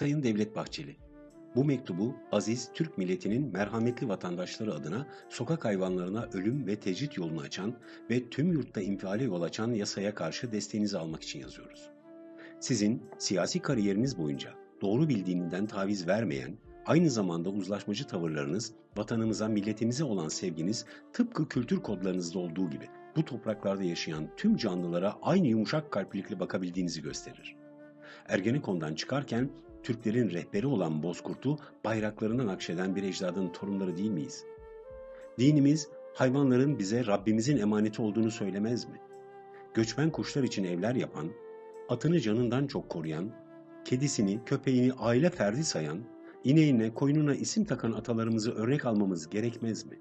Sayın Devlet Bahçeli, bu mektubu aziz Türk milletinin merhametli vatandaşları adına sokak hayvanlarına ölüm ve tecrit yolunu açan ve tüm yurtta infiale yol açan yasaya karşı desteğinizi almak için yazıyoruz. Sizin siyasi kariyeriniz boyunca doğru bildiğinden taviz vermeyen, aynı zamanda uzlaşmacı tavırlarınız, vatanımıza, milletimize olan sevginiz tıpkı kültür kodlarınızda olduğu gibi bu topraklarda yaşayan tüm canlılara aynı yumuşak kalplilikle bakabildiğinizi gösterir. Ergenekon'dan çıkarken Türklerin rehberi olan Bozkurt'u bayraklarından akşeden bir ecdadın torunları değil miyiz? Dinimiz hayvanların bize Rabbimizin emaneti olduğunu söylemez mi? Göçmen kuşlar için evler yapan, atını canından çok koruyan, kedisini, köpeğini aile ferdi sayan, ineğine, koyununa isim takan atalarımızı örnek almamız gerekmez mi?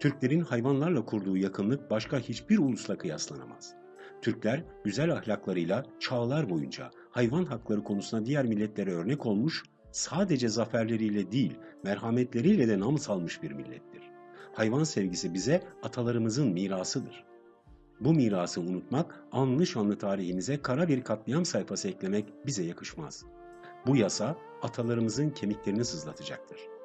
Türklerin hayvanlarla kurduğu yakınlık başka hiçbir ulusla kıyaslanamaz. Türkler güzel ahlaklarıyla çağlar boyunca hayvan hakları konusunda diğer milletlere örnek olmuş, sadece zaferleriyle değil, merhametleriyle de nam salmış bir millettir. Hayvan sevgisi bize atalarımızın mirasıdır. Bu mirası unutmak, anlı şanlı tarihimize kara bir katliam sayfası eklemek bize yakışmaz. Bu yasa atalarımızın kemiklerini sızlatacaktır.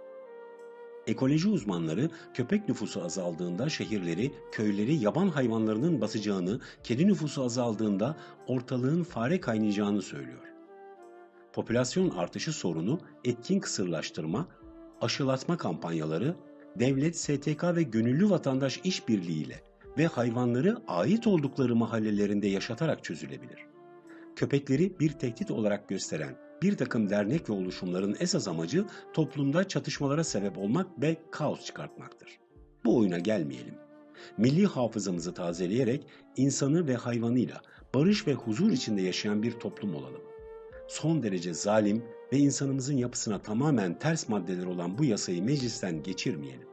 Ekoloji uzmanları köpek nüfusu azaldığında şehirleri, köyleri yaban hayvanlarının basacağını, kedi nüfusu azaldığında ortalığın fare kaynayacağını söylüyor. Popülasyon artışı sorunu etkin kısırlaştırma, aşılatma kampanyaları, devlet, STK ve gönüllü vatandaş işbirliğiyle ve hayvanları ait oldukları mahallelerinde yaşatarak çözülebilir. Köpekleri bir tehdit olarak gösteren bir takım dernek ve oluşumların esas amacı toplumda çatışmalara sebep olmak ve kaos çıkartmaktır. Bu oyuna gelmeyelim. Milli hafızamızı tazeleyerek insanı ve hayvanıyla barış ve huzur içinde yaşayan bir toplum olalım. Son derece zalim ve insanımızın yapısına tamamen ters maddeler olan bu yasayı meclisten geçirmeyelim.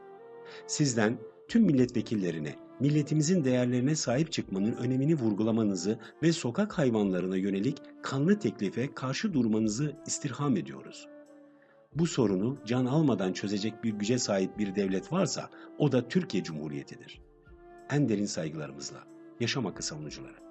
Sizden tüm milletvekillerine milletimizin değerlerine sahip çıkmanın önemini vurgulamanızı ve sokak hayvanlarına yönelik kanlı teklife karşı durmanızı istirham ediyoruz. Bu sorunu can almadan çözecek bir güce sahip bir devlet varsa o da Türkiye Cumhuriyeti'dir. En derin saygılarımızla. Yaşam hakkı savunucuları.